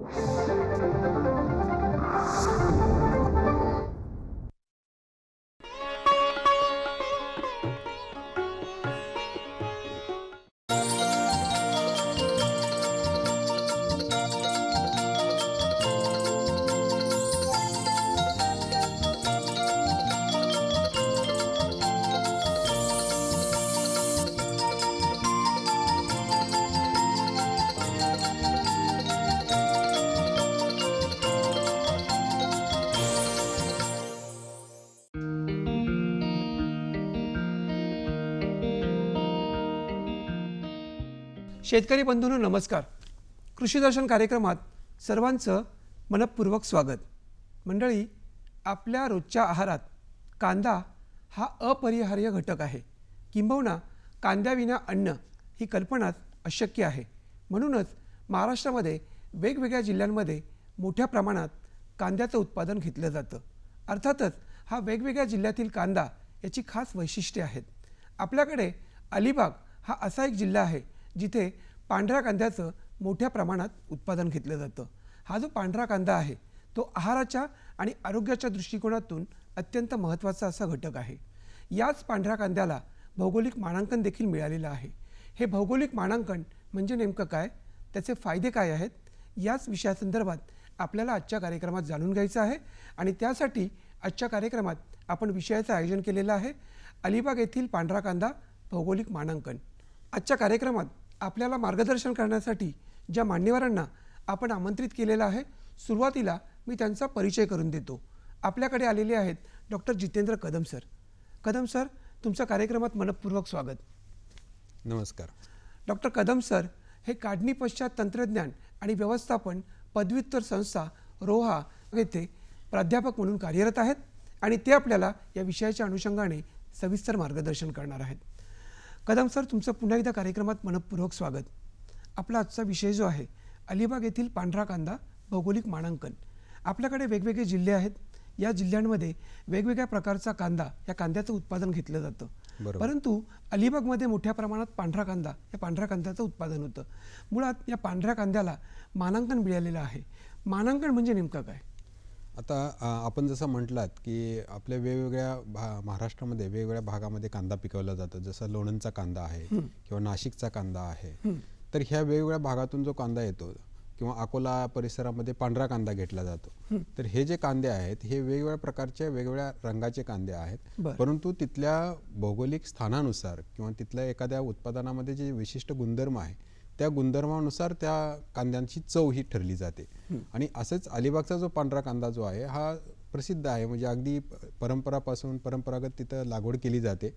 Thank you. शेतकरी बंधूंनो नमस्कार. कृषी दर्शन कार्यक्रमात सर्वांचं मनपूर्वक स्वागत. मंडळी आपल्या रोजच्या आहारात कांदा हा अपरिहार्य घटक आहे. किंबहुना कांद्याविना अन्न ही कल्पनाच अशक्य आहे. म्हणूनच महाराष्ट्रामध्ये वेगवेगळ्या जिल्ह्यांमध्ये मोठ्या प्रमाणात कांद्याचं उत्पादन घेतलं जातं. अर्थातच हा वेगवेगळ्या जिल्ह्यातील कांदा याची खास वैशिष्ट्ये आहेत. आपल्याकडे अलिबाग हा असा एक जिल्हा आहे जिथे पांढऱ्या कांद्याचं मोठ्या प्रमाणात उत्पादन घेतलं जातं. हा जो पांढरा कांदा आहे तो आहाराच्या आणि आरोग्याच्या दृष्टिकोनातून अत्यंत महत्त्वाचा असा घटक आहे. याच पांढऱ्या कांद्याला भौगोलिक मानांकन देखील मिळालेलं आहे. हे भौगोलिक मानांकन म्हणजे नेमकं काय? त्याचे फायदे काय आहेत? याच विषयासंदर्भात आपल्याला आजच्या कार्यक्रमात जाणून घ्यायचं आहे आणि त्यासाठी आजच्या कार्यक्रमात आपण विषयाचं आयोजन केलेलं आहे. अलिबाग येथील पांढरा कांदा भौगोलिक मानांकन. आजच्या कार्यक्रमात आपल्याला मार्गदर्शन करण्यासाठी ज्या मान्यवरांना आपण आमंत्रित केलेलं आहे सुरुवातीला मी त्यांचा परिचय करून देतो. आपल्याकडे आलेले आहेत doctor Jitendra Kadam sir. Kadam sir तुमच्या कार्यक्रमात मनपूर्वक स्वागत. नमस्कार. डॉक्टर कदम सर हे काढणी पश्चात तंत्रज्ञान आणि व्यवस्थापन पदव्युत्तर संस्था रोहा येथे प्राध्यापक म्हणून कार्यरत आहेत आणि ते आपल्याला या विषयाच्या अनुषंगाने सविस्तर मार्गदर्शन करणार आहेत. कदम सर तुमचं पुन्हा एकदा कार्यक्रमात मनपूर्वक स्वागत. आपला आजचा विषय जो आहे अलिबाग येथील पांढरा कांदा भौगोलिक मानांकन. आपल्याकडे वेगवेगळे जिल्हे आहेत. या जिल्ह्यांमध्ये वेगवेगळ्या प्रकारचा कांदा या कांद्याचं उत्पादन घेतलं जातं. परंतु अलिबागमध्ये मोठ्या प्रमाणात पांढरा कांदा या पांढऱ्या कांद्याचं उत्पादन होतं. मुळात या पांढऱ्या कांद्याला मानांकन मिळालेलं आहे. मानांकन म्हणजे नेमकं काय? आता आपण जसं म्हटलात की आपल्या वेगवेगळ्या भा महाराष्ट्रामध्ये वेगवेगळ्या भागामध्ये कांदा पिकवला जातो. जसं लोणंदचा कांदा आहे किंवा नाशिकचा कांदा आहे. तर ह्या वेगवेगळ्या भागातून जो कांदा येतो किंवा अकोला परिसरामध्ये पांढरा कांदा घेतला जातो. तर हे जे कांदे आहेत हे वेगवेगळ्या प्रकारचे वेगवेगळ्या रंगाचे कांदे आहेत. परंतु तिथल्या भौगोलिक स्थानानुसार किंवा तिथल्या एखाद्या उत्पादनामध्ये जे विशिष्ट गुणधर्म आहे त्या गुणधर्मानुसार त्या कांद्यांची चव ही ठरली जाते. आणि असंच अलिबागचा जो पांढरा कांदा जो आहे हा प्रसिद्ध आहे. म्हणजे अगदी परंपरापासून परंपरागत तिथं लागवड केली जाते.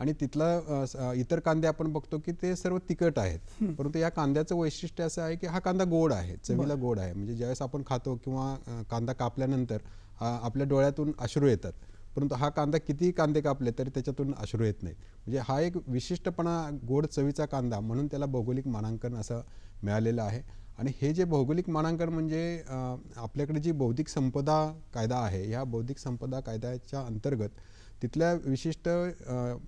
आणि तिथला इतर कांदे आपण बघतो की ते सर्व तिखट आहेत. परंतु या कांद्याचं वैशिष्ट्य असं आहे की हा कांदा गोड आहे चवीला गोड आहे. म्हणजे ज्यावेळेस आपण खातो किंवा कांदा कापल्यानंतर आपल्या डोळ्यातून अश्रू येतात. परंतु हा कांदा कितीही कांदे कापले तरी त्याच्यातून अश्रू येत नाहीत. म्हणजे हा एक विशिष्टपणा गोड चवीचा कांदा म्हणून त्याला भौगोलिक मानांकन असं मिळालेलं आहे. आणि हे जे भौगोलिक मानांकन म्हणजे आपल्याकडे जी बौद्धिक संपदा कायदा आहे ह्या बौद्धिक संपदा कायद्याच्या अंतर्गत तिथल्या विशिष्ट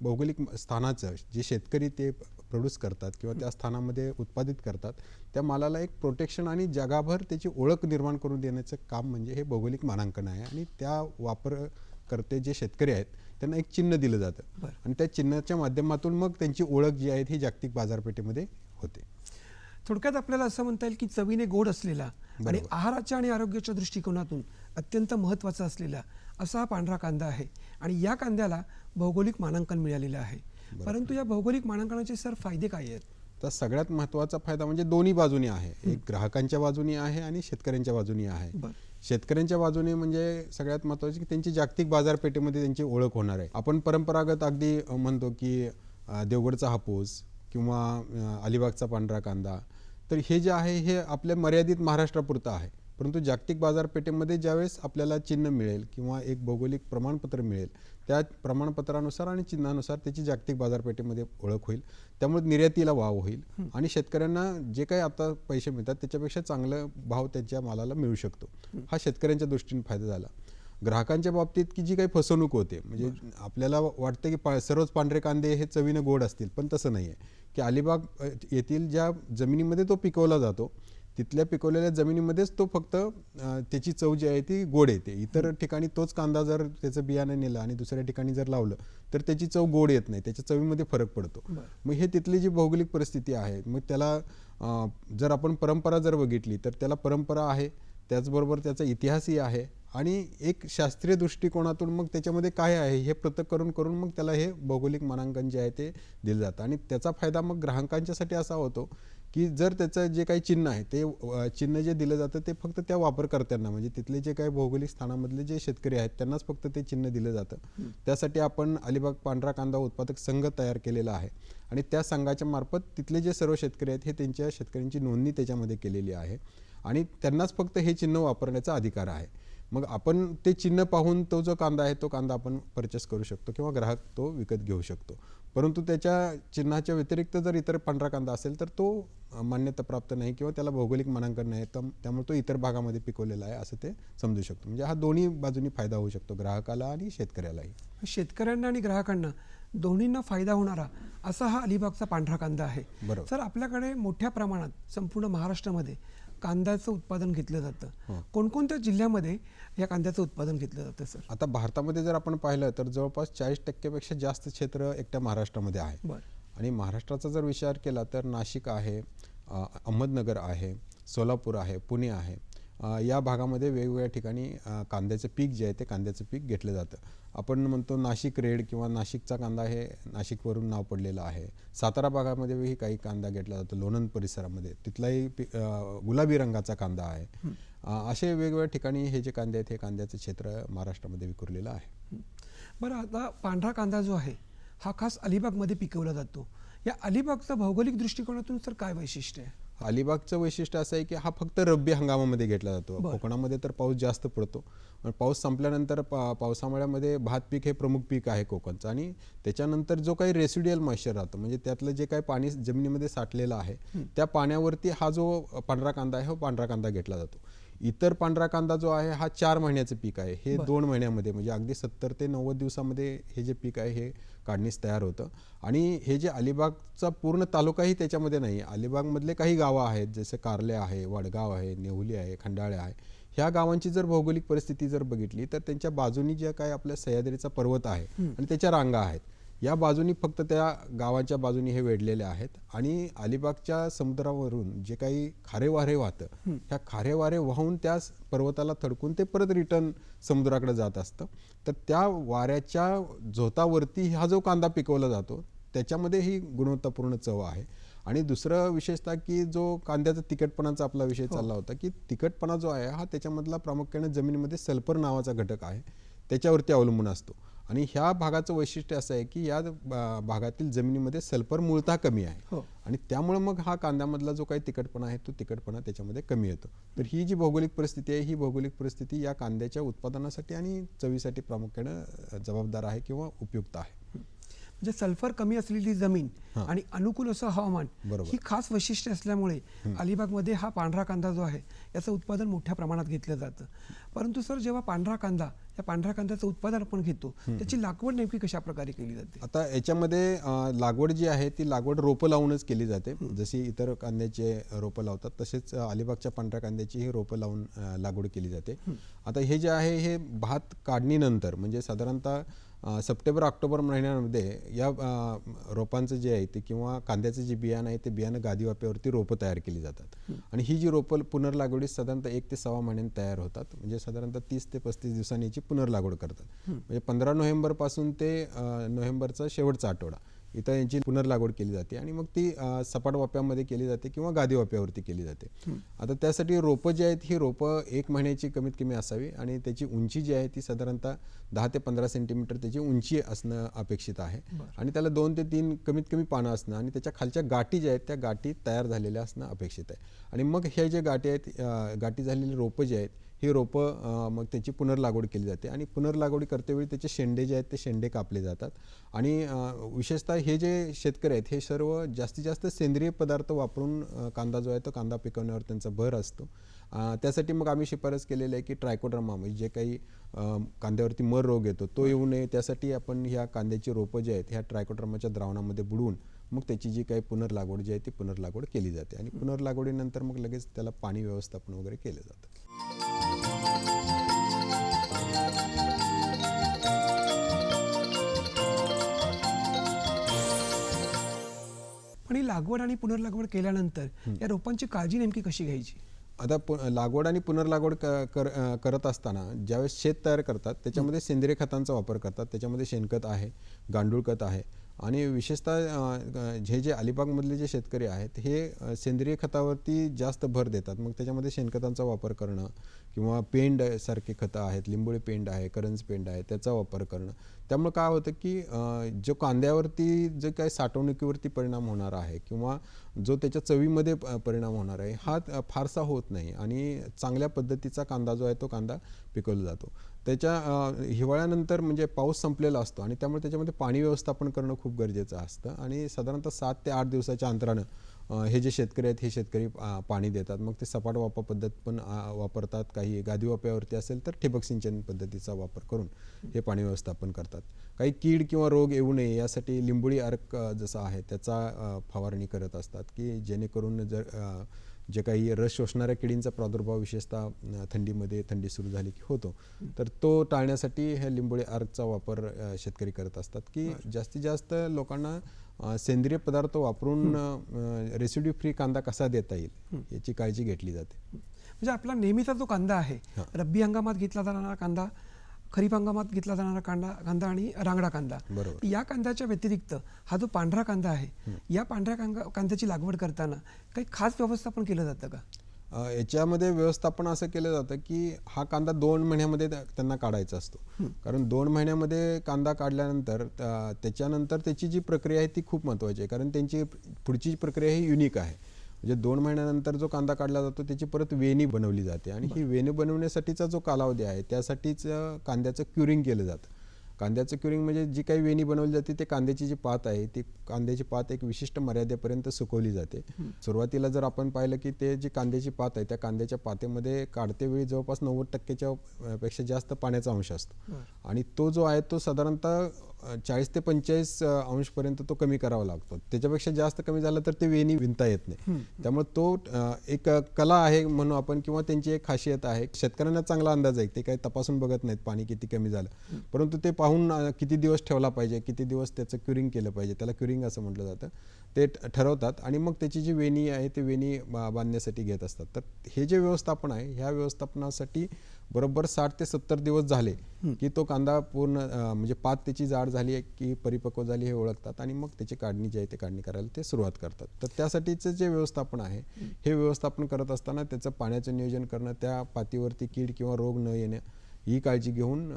भौगोलिक स्थानाचं जे शेतकरी ते प्रोड्यूस करतात किंवा त्या स्थानामध्ये उत्पादित करतात त्या मालाला एक प्रोटेक्शन आणि जगाभर त्याची ओळख निर्माण करून देण्याचं काम म्हणजे हे भौगोलिक मानांकन आहे. आणि त्या वापर वापरकर्ते जे शेतकरी आहेत त्यांना एक चिन्ह दिलं जातं. आणि त्या चिन्हाच्या माध्यमातून मग त्यांची ओळख जी आहे ही जागतिक बाजारपेठेमध्ये होते. थोडक्यात आपल्याला असं म्हणता येईल की चवीने गोड असलेला आणि. आहाराच्या आणि आरोग्याच्या दृष्टिकोनातून अत्यंत महत्त्वाचा असलेला असा हा पांढरा कांदा आहे. आणि या कांद्याला भौगोलिक मानांकन मिळालेलं आहे. परंतु या भौगोलिक मानांकनाचे सर फायदे काय आहेत? तर सगळ्यात महत्त्वाचा फायदा म्हणजे दोन्ही बाजूनी आहे. एक ग्राहकांच्या बाजूनी आहे आणि शेतकऱ्यांच्या बाजूनी आहे. शेतकऱ्यांच्या बाजूने म्हणजे सगळ्यात महत्त्वाचे की त्यांची जागतिक बाजारपेठेमध्ये त्यांची ओळख होणार आहे. आपण परंपरागत अगदी म्हणतो की देवगडचा हापूस किंवा अलिबागचा पांढरा कांदा तर हे जे आहे हे आपल्या मर्यादित महाराष्ट्रापुरतं आहे. परंतु जागतिक बाजारपेठेमध्ये ज्यावेळेस आपल्याला चिन्ह मिळेल किंवा एक भौगोलिक प्रमाणपत्र मिळेल त्या प्रमाणपत्रानुसार आणि चिन्हानुसार त्याची जागतिक बाजारपेठेमध्ये ओळख होईल. त्यामुळे निर्यातीला वाव होईल. आणि शेतकऱ्यांना जे काही आता पैसे मिळतात त्याच्यापेक्षा चांगला भाव त्यांच्या मालाला मिळू शकतो. हा शेतकऱ्यांच्या दृष्टीने फायदा झाला. ग्राहकांच्या बाबतीत की जी काही फसवणूक होते म्हणजे आपल्याला वाटतं की पा सर्वच पांढरे कांदे हे चवीनं गोड असतील पण तसं नाही आहे की अलिबाग येथील ज्या जमिनीमध्ये तो पिकवला जातो तिथल्या पिकवलेल्या जमिनीमध्येच तो फक्त त्याची चव जी आहे ती गोड येते. इतर ठिकाणी तोच कांदा जर त्याचं बियाणं नेलं आणि दुसऱ्या ठिकाणी जर लावलं तर त्याची चव गोड येत नाही. त्याच्या चवीमध्ये फरक पडतो. मग हे तिथली जी भौगोलिक परिस्थिती आहे मग त्याला जर आपण परंपरा जर बघितली तर त्याला परंपरा आहे त्याचबरोबर त्याचा इतिहासही आहे आणि एक शास्त्रीय दृष्टिकोनातून मग त्याच्यामध्ये काय आहे हे पृथक करून करून मग त्याला हे भौगोलिक मानांकन जे आहे ते दिलं जातं. आणि त्याचा फायदा मग ग्राहकांच्यासाठी असा होतो की जर त्याचं जे काही चिन्ह आहे ते चिन्ह जे दिलं जातं ते फक्त त्या वापरकर्त्यांना म्हणजे तिथले जे काही भौगोलिक स्थानामधले जे शेतकरी आहेत त्यांनाच फक्त ते चिन्ह दिलं जातं. त्यासाठी आपण अलिबाग पांढरा कांदा उत्पादक संघ तयार केलेला आहे आणि त्या संघाच्या मार्फत तिथले जे सर्व शेतकरी आहेत हे त्यांच्या शेतकऱ्यांची नोंदणी त्याच्यामध्ये केलेली आहे आणि त्यांनाच फक्त हे चिन्ह वापरण्याचा अधिकार आहे. मग आपण ते चिन्ह पाहून तो जो कांदा आहे तो कांदा आपण परचेस करू शकतो किंवा ग्राहक तो विकत घेऊ शकतो. परंतु त्याच्या चिन्हाच्या व्यतिरिक्त जर इतर पांढरा कांदा असेल तर तो मान्यता प्राप्त नाही किंवा त्याला भौगोलिक मानांकन नाही तर त्यामुळे तो इतर भागामध्ये पिकवलेला आहे असं ते समजू शकतो म्हणजे हा दोन्ही बाजूनी फायदा होऊ शकतो ग्राहकाला आणि शेतकऱ्यालाही शेतकऱ्यांना आणि ग्राहकांना दोन्हींना फायदा होणारा असा हा अलिबागचा पांढरा कांदा आहे बरोबर. सर आपल्याकडे मोठ्या प्रमाणात संपूर्ण महाराष्ट्रामध्ये कांद्याचं उत्पादन घेतलं हो. जातं कोणकोणत्या जिल्ह्यामध्ये या कांद्याचं उत्पादन घेतलं जातं सर. आता भारतामध्ये जर आपण पाहिलं तर जवळपास चाळीस टक्क्यापेक्षा जास्त क्षेत्र एकट्या महाराष्ट्रामध्ये आहे. आणि महाराष्ट्राचा जर विचार केला तर नाशिक आहे अहमदनगर आहे सोलापूर आहे पुणे आहे. या भागामध्ये वेगवेगळ्या ठिकाणी कांद्याचं पीक जे आहे ते कांद्याचं पीक घेतलं जातं. आपण म्हणतो नाशिक रेड किंवा नाशिकचा कांदा हे नाशिकवरून नाव पडलेलं आहे. सातारा भागामध्येही काही कांदा घेतला जातो लोणंद परिसरामध्ये. तिथलाही गुलाबी रंगाचा कांदा आहे. असे वेगवेगळ्या ठिकाणी हे जे कांदे आहेत हे कांद्याचं क्षेत्र महाराष्ट्रामध्ये विखुरलेलं आहे. बरं आता पांढरा कांदा जो आहे हा खास अलिबागमध्ये पिकवला जातो. या अलिबागचा भौगोलिक दृष्टिकोनातून सर काय वैशिष्ट्य आहे? अलिबागचं वैशिष्ट्य असं आहे की हा फक्त रब्बी हंगामामध्ये घेतला जातो. कोकणामध्ये तर पाऊस जास्त पडतो. पण पाऊस संपल्यानंतर पा पावसाळ्यामध्ये भात पीक हे प्रमुख पीक आहे कोकणचं. आणि त्याच्यानंतर जो काही रेसिड्युअल मॉइश्चर राहतो म्हणजे त्यातलं जे काही पाणी जमिनीमध्ये साठलेलं आहे त्या पाण्यावरती हा जो पांढरा कांदा आहे हा पांढरा कांदा घेतला जातो. इतर पांढरा कांदा जो आहे हा चार महिन्याचं पीक आहे. हे दोन महिन्यामध्ये म्हणजे अगदी सत्तर ते नव्वद दिवसामध्ये हे जे पीक आहे हे काढणीस तयार होतं. आणि हे जे अलिबागचा पूर्ण तालुकाही त्याच्यामध्ये नाही. अलिबागमधले काही गावं आहेत जसे कारले आहे वडगाव आहे नेहुली आहे खंडाळे आहे. ह्या गावांची जर भौगोलिक परिस्थिती जर बघितली तर त्यांच्या बाजूनी जे काय आपल्या सह्याद्रीचा पर्वत आहे आणि त्याच्या रांगा आहेत या बाजूनी फक्त त्या गावाच्या बाजूनी हे वेढलेले आहेत आणि अलिबागच्या समुद्रावरून जे काही खारे वारे वाहतं ह्या खारे वारे वाहून त्या पर्वताला थडकून ते परत रिटर्न समुद्राकडे जात असतं. तर त्या वाऱ्याच्या झोतावरती हा जो कांदा पिकवला जातो त्याच्यामध्ये ही गुणवत्तापूर्ण चव आहे. आणि दुसरं विशेषतः की जो कांद्याचा तिखटपणाचा आपला विषय चालला होता की तिखटपणा जो आहे हा त्याच्यामधला प्रामुख्याने जमिनीमध्ये सल्फर नावाचा घटक आहे त्याच्यावरती अवलंबून असतो. आणि ह्या भागाचं वैशिष्ट्य असं आहे की या भागातील जमिनीमध्ये सल्फर मूळतः कमी आहे. हो. आणि त्यामुळे मग हा कांद्यामधला जो काही तिखटपणा आहे तो तिखटपणा त्याच्यामध्ये कमी येतो. तर ही जी भौगोलिक परिस्थिती आहे ही भौगोलिक परिस्थिती या कांद्याच्या उत्पादनासाठी आणि चवीसाठी प्रामुख्यानं जबाबदार आहे किंवा उपयुक्त आहे. म्हणजे सल्फर कमी असलेली जमीन. आणि अनुकूल असं हवामान. ही खास वैशिष्ट्य असल्यामुळे अलिबागमध्ये हा पांढरा कांदा जो आहे याचं उत्पादन मोठ्या प्रमाणात घेतलं जातं. परंतु सर जेव्हा पांढरा कांदा या पांढऱ्या कांद्याचं उत्पादन आपण घेतो त्याची लागवड नेमकी कशा प्रकारे केली जाते? आता याच्यामध्ये लागवड जी आहे ती लागवड रोपं लावूनच केली जाते. जशी इतर कांद्याचे रोपं लावतात तसेच अलिबागच्या पांढऱ्या कांद्याची ही रोपं लावून लागवड केली जाते. आता हे जे आहे हे भात काढणीनंतर म्हणजे साधारणतः सप्टेंबर ऑक्टोबर महिन्यामध्ये या रोपांचं जे आहे ते किंवा कांद्याचं जे बियाणं आहे ते बियाणं गादी वाप्यावरती रोपं तयार केली जातात. आणि ही जी रोपं पुनर्लागवडीस साधारणतः एक ते सव्वा महिन्यात तयार होतात. म्हणजे साधारणतः तीस ते पस्तीस दिवसांनी याची पुनर्लागवड करतात. म्हणजे पंधरा नोव्हेंबरपासून ते नोव्हेंबरचा शेवटचा आठवडा. इथं यांची पुनर्लागवड केली जाते आणि मग ती सपाट वाप्यामध्ये केली जाते किंवा गादी वाप्यावरती केली जाते. आता त्यासाठी रोपं जी आहेत ही रोपं एक महिन्याची कमीत कमी असावी आणि त्याची उंची जी आहे ती साधारणतः दहा ते पंधरा सेंटीमीटर त्याची उंची असणं अपेक्षित आहे. आणि त्याला दोन ते तीन कमीत कमी पानं असणं आणि त्याच्या खालच्या गाठी ज्या आहेत त्या गाठी तयार झालेल्या असणं अपेक्षित आहे. आणि मग हे जे गाठी आहेत गाठी झालेली रोपं जी आहेत ही रोपं मग त्याची पुनर्लागवड केली जाते आणि पुनर्लागवडी करतेवेळी त्याचे शेंडे जे आहेत ते शेंडे कापले जातात. आणि विशेषतः हे जे शेतकरी आहेत हे सर्व जास्तीत जास्त सेंद्रिय पदार्थ वापरून कांदा जो आहे तो कांदा पिकवण्यावर त्यांचा भर असतो. त्यासाठी मग आम्ही शिफारस केलेली आहे की ट्रायकोड्रामा म्हणजे जे काही कांद्यावरती मर रोग येतो तो येऊ नये. त्यासाठी आपण ह्या कांद्याची रोपं जे आहेत ह्या ट्रायकोड्रामाच्या द्रावणामध्ये बुडवून मग त्याची जी काही पुनर्लागवड जी आहे ती पुनर्लागवड केली जाते. आणि पुनर्लागवडीनंतर मग लगेच त्याला पाणी व्यवस्थापन वगैरे केलं जातं. लागवड आणि पुनर्लागवड केल्यानंतर या रोपांची काळजी नेमकी कशी घ्यायची? आता पु लागवड आणि पुनर्लागवड कर करत असताना ज्यावेळेस शेत तयार करतात त्याच्यामध्ये सेंद्रिय खतांचा वापर करतात त्याच्यामध्ये शेणखत आहे गांडूळ खत आहे आणि विशेषतः हे जे अलिबागमधले जे शेतकरी आहेत हे सेंद्रिय खतावरती जास्त भर देतात. मग त्याच्यामध्ये शेणखतांचा वापर करणं किंवा पेंड सारखे खतं आहेत लिंबोळी पेंड आहे करंज पेंड आहे त्याचा वापर करणं. त्यामुळे काय होतं की जो कांद्यावरती जे काही साठवणुकीवरती परिणाम होणार आहे किंवा जो त्याच्या चवीमध्ये परिणाम होणार आहे हा फारसा होत नाही. आणि चांगल्या पद्धतीचा कांदा जो आहे तो कांदा पिकवला जातो. त्याच्या हिवाळ्यानंतर म्हणजे पाऊस संपलेला असतो आणि त्यामुळे त्याच्यामध्ये पाणी व्यवस्थापन करणं खूप गरजेचं असतं. आणि साधारणतः सात ते आठ दिवसाच्या अंतरानं हे जे शेतकरी आहेत हे शेतकरी पाणी देतात. मग ते सपाट वापा पद्धत पण वापरतात. काही गादी वाप्यावरती असेल तर ठिबक सिंचन पद्धतीचा वापर करून हे पाणी व्यवस्थापन करतात. काही कीड किंवा रोग येऊ नये यासाठी लिंबुळी अर्क जसं जसा आहे त्याचा फवारणी करत असतात की जेणेकरून जर जे काही रस शोषणाऱ्या किडींचा प्रादुर्भाव विशेषतः थंडीमध्ये थंडी सुरू झाली की होतो. तर तो टाळण्यासाठी हे लिंबोळी अर्कचा वापर शेतकरी करत असतात की जास्तीत जास्त लोकांना सेंद्रिय पदार्थ वापरून रेसिड्यू फ्री कांदा कसा देता येईल याची काळजी घेतली जाते. म्हणजे आपला नेहमीचा जो कांदा आहे हा. रब्बी हंगामात घेतला जाणारा कांदा खरीप हंगामात घेतला जाणारा कांदा कांदा आणि रांगडा कांदा. या कांद्याच्या व्यतिरिक्त हा जो पांढरा कांदा आहे या पांढऱ्या कांदा कांद्याची लागवड करताना काही खास व्यवस्थापन केलं जातं का? याच्यामध्ये व्यवस्थापन असं केलं जातं की हा कांदा दोन महिन्यामध्ये त्या- त्यांना काढायचा असतो. कारण दोन महिन्यामध्ये कांदा काढल्यानंतर त्या- त्याच्यानंतर त्याची जी प्रक्रिया आहे ती खूप महत्त्वाची आहे. कारण त्यांची पुढची प्रक्रिया ही युनिक आहे. म्हणजे दोन महिन्यानंतर जो कांदा काढला जातो त्याची परत वेणी बनवली जाते. आणि ही वेणी बनवण्यासाठीचा जो कालावधी आहे त्यासाठीच कांद्याचं क्युरिंग केलं जातं. कांद्याचं क्युरिंग म्हणजे जी काही वेणी बनवली जाते ते कांद्याची जी पात आहे ती कांद्याची पात एक विशिष्ट मर्यादेपर्यंत सुकवली जाते. सुरुवातीला जर आपण पाहिलं की ते जी कांद्याची पात आहे त्या कांद्याच्या पातेमध्ये काढते वेळी जवळपास नव्वद टक्क्याच्या अ, पेक्षा जास्त पाण्याचा अंश असतो. आणि तो जो आहे तो साधारणतः चाळीस ते पंचेचाळीस अंशपर्यंत तो कमी करावा लागतो. त्याच्यापेक्षा जास्त कमी झालं तर ते वेणी विणता येत नाही. त्यामुळे तो एक कला आहे म्हणून आपण किंवा त्यांची एक खासियत आहे. शेतकऱ्यांना चांगला अंदाज आहे. ते काही तपासून बघत नाहीत पाणी किती कमी झालं. परंतु ते पाहून किती दिवस ठेवला पाहिजे किती दिवस त्याचं क्युरिंग केलं पाहिजे त्याला क्युरिंग असं म्हटलं जातं. ते ठरवतात आणि मग त्याची जी वेणी आहे ते वेणी बांधण्यासाठी घेत असतात. तर हे जे व्यवस्थापन आहे ह्या व्यवस्थापनासाठी बरोबर साठ ते सत्तर दिवस झाले की तो कांदा पूर्ण म्हणजे पात त्याची जाड झाली आहे की परिपक्व झाली हे ओळखतात आणि मग त्याची काढणी जी आहे ते काढणी करायला ते सुरुवात करतात. तर त्यासाठीचं जे व्यवस्थापन आहे हे. व्यवस्थापन करत असताना त्याचं पाण्याचं नियोजन करणं त्या पातीवरती कीड किंवा रोग न येणे ही काळजी घेऊन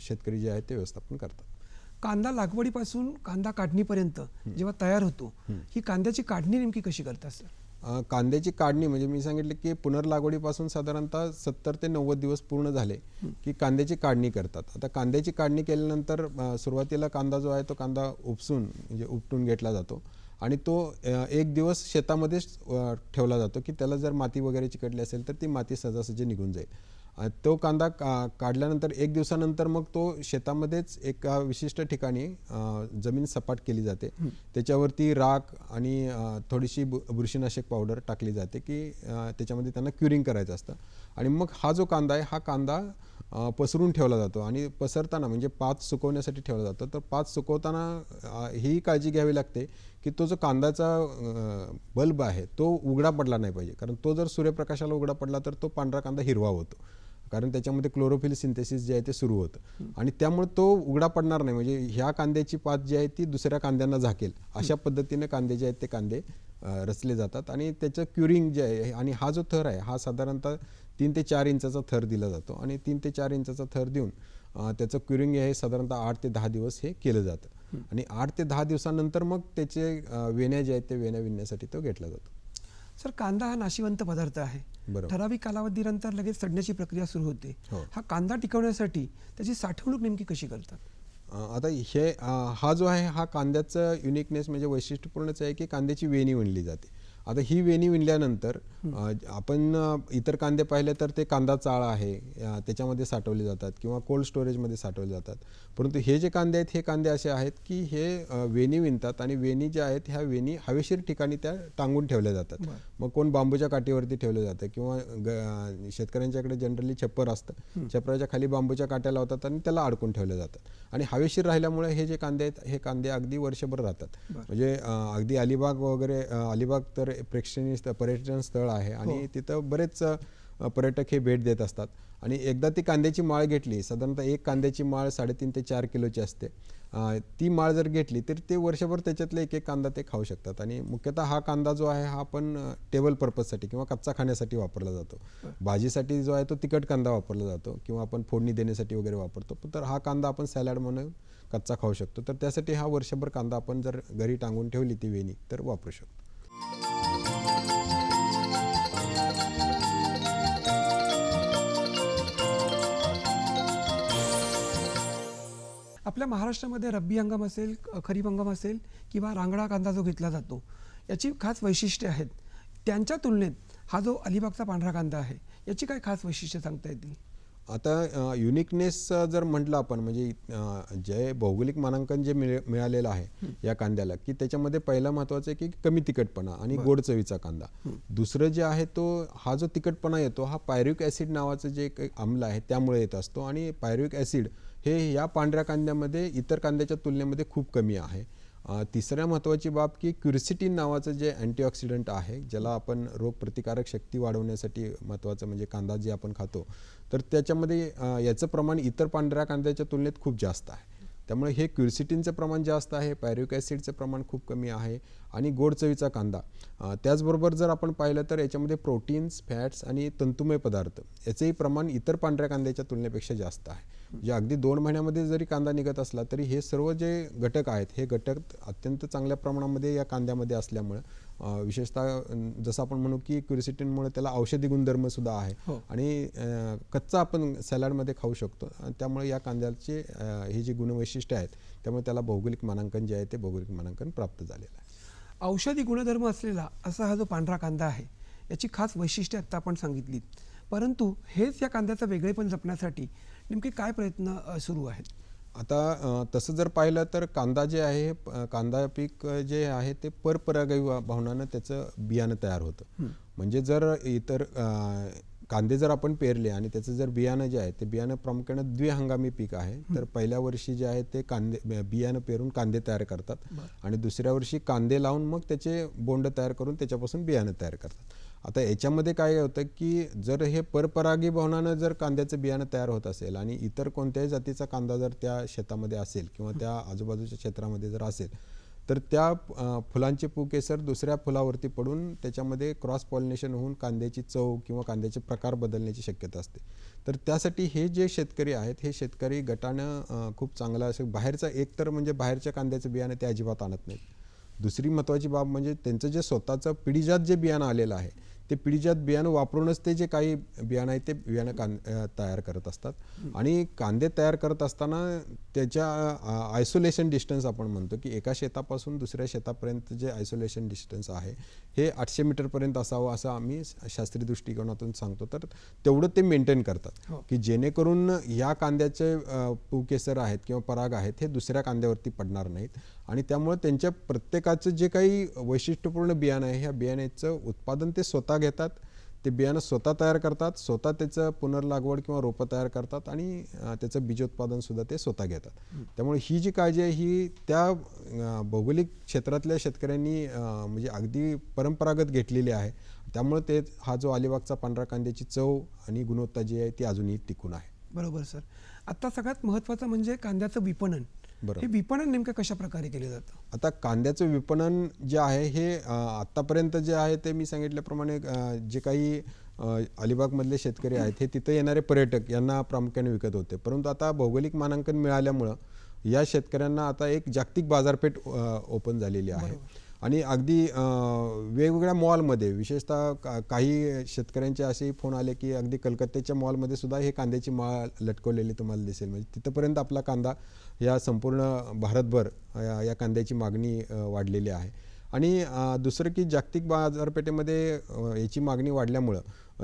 शेतकरी जे आहे ते व्यवस्थापन करतात. कांदा लागवडीपासून कांदा काढणीपर्यंत जेव्हा तयार होतो ही कांद्याची काढणी नेमकी कशी करतात सर? कांद्याची काढणी म्हणजे मी सांगितलं की पुनर्लागवडीपासून साधारणतः सत्तर ते नव्वद दिवस पूर्ण झाले की कांद्याची काढणी करतात. आता कांद्याची काढणी केल्यानंतर सुरुवातीला कांदा जो आहे तो कांदा उपसून म्हणजे उपटून घेतला जातो आणि तो एक दिवस शेतामध्येच ठेवला जातो की त्याला जर माती वगैरे चिकटली असेल तर ती माती सहजासहजी निघून जाईल. तो कांदा का काढल्यानंतर एक दिवसानंतर मग तो शेतामध्येच एका विशिष्ट ठिकाणी जमीन सपाट केली जाते. त्याच्यावरती राख आणि थोडीशी बु बुरशीनाशक पावडर टाकली जाते की त्याच्यामध्ये त्यांना क्युरिंग करायचं असतं. आणि मग हा जो कांदा आहे हा कांदा पसरून ठेवला जातो आणि पसरताना म्हणजे पात सुकवण्यासाठी ठेवला जातो. तर पात सुकवताना ही काळजी घ्यावी लागते की तो जो कांद्याचा बल्ब आहे तो उघडा पडला नाही पाहिजे. कारण तो जर सूर्यप्रकाशाला उघडा पडला तर तो पांढरा कांदा हिरवा होतो. कारण त्याच्यामध्ये क्लोरोफिल सिंथेसिस जे आहे ते सुरू होतं. आणि त्यामुळे तो उघडा पडणार नाही. म्हणजे ह्या कांद्याची पात जी आहे ती दुसऱ्या कांद्यांना झाकेल. अशा पद्धतीने कांदे जे आहेत ते कांदे रचले जातात. आणि त्याचं क्युरिंग जे आहे आणि हा जो थर आहे हा साधारणतः तीन ते चार इंचाचा थर दिला जातो. आणि तीन ते चार इंचाचा थर देऊन त्याचं क्युरिंग हे साधारणतः आठ ते दहा दिवस हे केलं जातं. आणि आठ ते दहा दिवसानंतर मग त्याचे वेण्या जे आहेत ते वेण्या विणण्यासाठी तो घेतला जातो. सर कांदा हा नाशिवंत पदार्थ आहे. ठराविक कालावधीनंतर लगेच सडण्याची प्रक्रिया सुरू होते हो. हा कांदा टिकवण्यासाठी त्याची साठवणूक नेमकी कशी करतात आता हे हा जो आहे हा कांद्याचं युनिकनेस म्हणजे वैशिष्ट्यपूर्णच आहे की कांद्याची वेणी विणली जाते आता ही वेणी विणल्यानंतर आपण इतर कांदे पाहिले तर ते कांदा चाळ आहे त्याच्यामध्ये साठवले जातात किंवा कोल्ड स्टोरेजमध्ये साठवले जातात. परंतु हे जे कांदे आहेत हे कांदे असे आहेत की हे वेणी विणतात आणि वेणी ज्या आहेत ह्या वेणी हवेशीर ठिकाणी त्या टांगून ठेवल्या जातात. मग कोण बांबूच्या काठीवरती ठेवलं जातं किंवा शेतकऱ्यांच्याकडे जनरली छप्पर असतं. छपराच्या खाली बांबूच्या काट्या लावतात आणि त्याला अडकून ठेवले जातात आणि हवेशीर राहिल्यामुळे हे जे कांदे आहेत हे कांदे अगदी वर्षभर राहतात. म्हणजे अगदी अलिबाग वगैरे अलिबाग तर प्रेक्षणीय स्थळ पर्यटन स्थळ आहे. आणि तिथं बरेच पर्यटक हे भेट देत असतात. आणि एकदा ती कांद्याची माळ घेतली साधारणतः एक कांद्याची माळ साडेतीन ते चार किलोची असते. ती माळ जर घेतली तर ते वर्षभर त्याच्यातले एक एक कांदा ते खाऊ शकतात. आणि मुख्यतः हा कांदा जो आहे हा आपण टेबल पर्पजसाठी किंवा कच्चा खाण्यासाठी वापरला जातो. भाजीसाठी जो आहे तो तिखट कांदा वापरला जातो किंवा आपण फोडणी देण्यासाठी वगैरे वापरतो. तर हा कांदा आपण सॅलड म्हणून कच्चा खाऊ शकतो. तर त्यासाठी हा वर्षभर कांदा आपण जर घरी टांगून ठेवली ती वेणी तर वापरू शकतो. आपल्या महाराष्ट्रामध्ये रब्बी हंगाम असेल खरीप हंगाम असेल किंवा रांगडा कांदा जो घेतला जातो याची खास वैशिष्ट्ये आहेत. त्यांच्या तुलनेत हा जो अलिबागचा पांढरा कांदा आहे याची काय खास वैशिष्ट्ये सांगता येतील? आता युनिकनेस जर म्हटलं आपण म्हणजे जे भौगोलिक मानांकन जे मिळ मिळालेलं आहे या कांद्याला की त्याच्यामध्ये पहिलं महत्वाचं आहे की कमी तिखटपणा आणि गोड चवीचा कांदा. दुसरं जे आहे तो हा जो तिखटपणा येतो हा पायरिक ॲसिड नावाचं जे एक आम्ल आहे त्यामुळे येत असतो आणि पायरिक ॲसिड हे या पांढऱ्या कांद्यामध्ये इतर कांद्याच्या तुलनेमध्ये खूप कमी आहे. तिसऱ्या महत्त्वाची बाब की क्युरिसिटीन नावाचं जे अँटीऑक्सिडंट आहे ज्याला आपण रोगप्रतिकारक शक्ती वाढवण्यासाठी महत्त्वाचं म्हणजे कांदा जे आपण खातो तर त्याच्यामध्ये याचं प्रमाण इतर पांढऱ्या कांद्याच्या तुलनेत खूप जास्त आहे. त्यामुळे हे क्युरसिटीनचं प्रमाण जास्त आहे पॅरिक ॲसिडचं प्रमाण खूप कमी आहे आणि गोड चवीचा कांदा. त्याचबरोबर जर आपण पाहिलं तर याच्यामध्ये प्रोटीन्स फॅट्स आणि तंतुमय पदार्थ याचंही प्रमाण इतर पांढऱ्या कांद्याच्या तुलनेपेक्षा जास्त आहे. म्हणजे अगदी दोन महिन्यामध्ये जरी कांदा निघत असला तरी हे सर्व जे घटक आहेत हे घटक अत्यंत चांगल्या प्रमाणामध्ये या कांद्यामध्ये असल्यामुळे विशेषतः जसं आपण म्हणू की क्युरिसिटीनमुळे त्याला औषधी गुणधर्म सुद्धा आहे. हो. आणि कच्चा आपण सॅलडमध्ये खाऊ शकतो. त्यामुळे या कांद्याचे ही जी गुणवैशिष्ट्ये आहेत त्यामुळे त्याला भौगोलिक मानांकन जे आहे ते भौगोलिक मानांकन प्राप्त झालेलं आहे. औषधी गुणधर्म असलेला असा हा जो पांढरा कांदा आहे याची खास वैशिष्ट्ये आत्ता आपण सांगितलीत. परंतु हेच या कांद्याचं वेगळेपण जपण्यासाठी नेमके काय प्रयत्न सुरू आहेत? आता तसं जर पाहिलं तर कांदा जे आहे कांदा पीक जे आहे ते परपरागही वा- भावनानं त्याचं बियाणं तयार होतं. म्हणजे जर इतर कांदे जर आपण पेरले आणि त्याचं जर बियाणं जे आहे ते बियाणं प्रामुख्याने द्विहंगामी पीक आहे तर पहिल्या वर्षी जे आहे ते कांदे बियाणं पेरून कांदे तयार करतात. आणि दुसऱ्या वर्षी कांदे लावून मग त्याचे बोंड तयार करून त्याच्यापासून बियाणं तयार करतात. आता याच्यामध्ये काय होतं की जर हे परपरागी भवनानं जर कांद्याचं बियाणं तयार होत असेल आणि इतर कोणत्याही जातीचा कांदा जर त्या शेतामध्ये असेल किंवा त्या आजूबाजूच्या क्षेत्रामध्ये जर असेल तर त्या फुलांचे पुकेसर दुसऱ्या फुलावरती पडून त्याच्यामध्ये क्रॉस पॉलिनेशन होऊन कांद्याची चव किंवा कांद्याचे प्रकार बदलण्याची शक्यता असते. तर त्यासाठी हे जे शेतकरी आहेत हे शेतकरी गटानं खूप चांगला असं बाहेरचा एक तर म्हणजे बाहेरच्या कांद्याचं बियाणं ते अजिबात आणत नाहीत. दुसरी महत्त्वाची बाब म्हणजे त्यांचं जे स्वतःचं पिढीजात जे बियाणं आलेलं आहे ते पिढीजात बियाणं वापरूनच ते जे काही बियाणं आहे ते बियाणं कां तयार करत असतात. आणि कांदे तयार करत असताना त्याच्या आयसोलेशन डिस्टन्स आपण म्हणतो की एका शेतापासून दुसऱ्या शेतापर्यंत जे आयसोलेशन डिस्टन्स आहे हे आठशे मीटरपर्यंत असावं असं आम्ही शास्त्रीय दृष्टिकोनातून सांगतो. तर तेवढं ते मेंटेन करतात. हो. की जेणेकरून या कांद्याचे पुकेसर आहेत किंवा पराग आहेत हे दुसऱ्या कांद्यावरती पडणार नाहीत. आणि त्यामुळे त्यांच्या प्रत्येकाचं जे काही वैशिष्ट्यपूर्ण बियाणं आहे ह्या बियाण्याचं उत्पादन ते स्वतः घेतात. ते बियाणं स्वतः तयार करतात स्वतः त्याचं पुनर्लागवड किंवा रोपं तयार करतात आणि त्याचं बीजोत्पादन सुद्धा ते स्वतः घेतात. त्यामुळे ही जी काळजी आहे ही त्या भौगोलिक क्षेत्रातल्या शेतकऱ्यांनी म्हणजे अगदी परंपरागत घेतलेली आहे. त्यामुळे ते हा जो अलिबागचा पांढरा कांद्याची चव आणि गुणवत्ता जी आहे ती अजूनही टिकून आहे. बरोबर सर. आता सगळ्यात महत्त्वाचं म्हणजे कांद्याचं विपणन. हे विपणन नेमकं कशा प्रकारे केलं जातं? आता कांद्याचं विपणन जे आहे हे अ, आत्तापर्यंत जे आहे ते मी सांगितल्याप्रमाणे जे काही अलिबागमधले शेतकरी आहेत हे तिथं येणारे पर्यटक यांना प्रामुख्याने विकत होते. परंतु आता भौगोलिक मानांकन मिळाल्यामुळं या शेतकऱ्यांना आता एक जागतिक बाजारपेठ ओपन झालेली आहे. आणि अगदी वेगवेगळ्या मॉलमध्ये विशेषतः का- काही शेतकऱ्यांचे असेही फोन आले की अगदी कलकत्त्याच्या मॉलमध्ये सुद्धा हे कांद्याची माळ लटकवलेली तुम्हाला दिसेल. म्हणजे तिथंपर्यंत आपला कांदा या संपूर्ण भारतभर या या कांद्याची मागणी वाढलेली आहे. आणि दुसरं की जागतिक बाजारपेठेमध्ये याची मागणी वाढल्यामुळं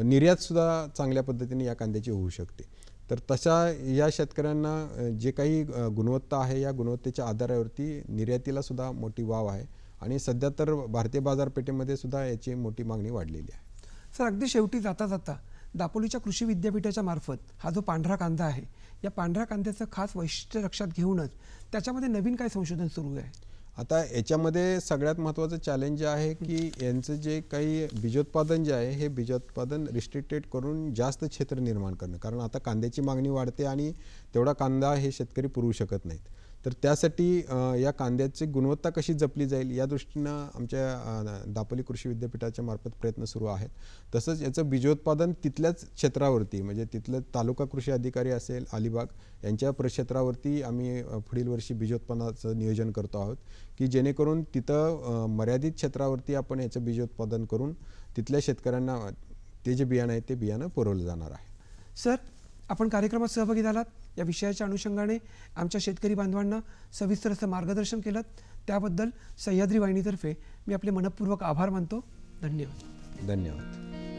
निर्यातसुद्धा चांगल्या पद्धतीने या कांद्याची होऊ शकते. तर तशा या शेतकऱ्यांना जे काही गुणवत्ता आहे या गुणवत्तेच्या आधारावरती निर्यातीला सुद्धा मोठी वाव आहे. आणि सध्या तर भारतीय बाजारपेठेमध्ये सुद्धा याची मोठी मागणी वाढलेली आहे. सर अगदी शेवटी जाता जाता दापोलीच्या कृषी विद्यापीठाच्या मार्फत हा जो पांढरा कांदा आहे या पांढऱ्या कांद्याचं खास वैशिष्ट्य लक्षात घेऊनच त्याच्यामध्ये नवीन काय संशोधन सुरू आहे? आता याच्यामध्ये सगळ्यात महत्त्वाचं चॅलेंज जे आहे की यांचं जे काही बीजोत्पादन जे आहे हे बीजोत्पादन रिस्ट्रिक्टेड करून जास्त क्षेत्र निर्माण करणं. कारण आता कांद्याची मागणी वाढते आणि तेवढा कांदा हे शेतकरी पुरवू शकत नाहीत. तर त्यासाठी या कांद्याची गुणवत्ता कशी जपली जाईल या दृष्टीनं आमच्या दापोली कृषी विद्यापीठाच्या मार्फत प्रयत्न सुरू आहेत. तसंच याचं बीजोत्पादन तिथल्याच क्षेत्रावरती म्हणजे तिथलं तालुका कृषी अधिकारी असेल अलिबाग यांच्या प्रक्षेत्रावरती आम्ही पुढील वर्षी बीजोत्पादनाचं नियोजन करतो आहोत की जेणेकरून तिथं मर्यादित क्षेत्रावरती आपण याचं बीजोत्पादन करून तिथल्या शेतकऱ्यांना ते जे बियाणं आहे ते बियाणं पुरवलं जाणार आहे. सर आपण कार्यक्रमात सहभागी झालात? या विषयाच्या अनुषंगाने आमच्या शेतकरी बांधवांना सविस्तर असं मार्गदर्शन केलं. त्याबद्दल सह्याद्री वाहिनीतर्फे मी आपले मनपूर्वक आभार मानतो. धन्यवाद. धन्यवाद.